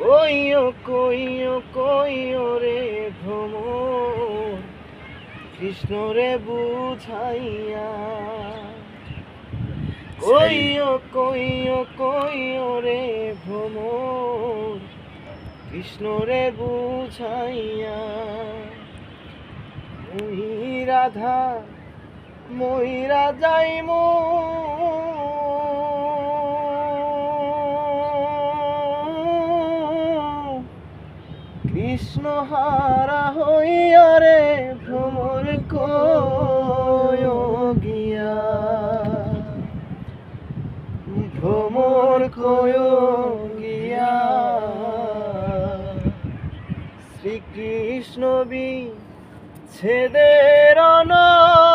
কইও কইও কইও রে ভ্রমর, কৃষ্ণ রে বুঝাইয়া। কইও কইও কইও রে ভ্রমর, কৃষ্ণ রে বুঝাইয়া। মুই রাধা ময়রা যাইমু কৃষ্ণ হারা হইয়া রে ভ্রমর কয়গিয়া ভ্রমর কয়গিয়া শ্রীকৃষ্ণ বি ছেদের নলে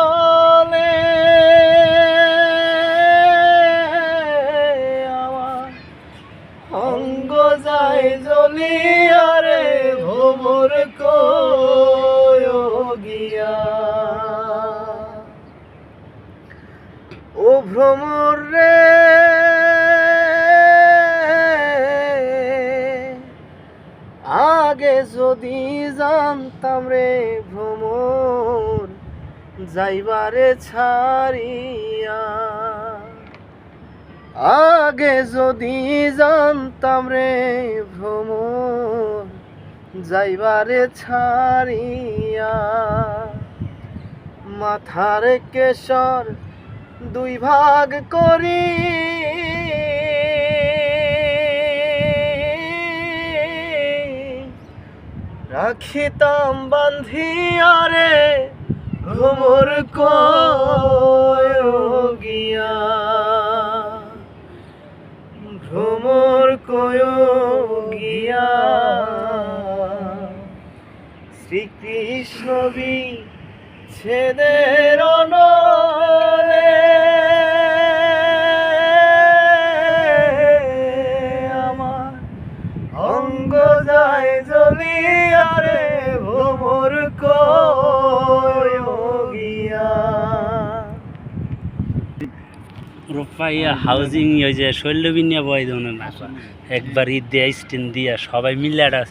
অঙ্গ যায় জ্বলিয়া রে ভোমর ও ভ্রমর রে, আগে যদি জানতাম রে ভ্রমর, যাইবারে ছাড়িয়া। আগে যদি জানতাম রে ভ্রমর যাইবারে ছাড়িয়া মাথার কেশর দুই ভাগ করি। রাখিতাম বান্ধিয়া রে ভ্রমর কয়গিয়া ভ্রমর কয়গিয়া শ্রীকৃষ্ণ বি ছেদের রূপাইয়া হাউজিং ওই যে শৈল্যবিনিয়া বয় ধরনের না, একবার ঈদ দিয়া, স্টেন দিয়া, সবাই মিলে একটা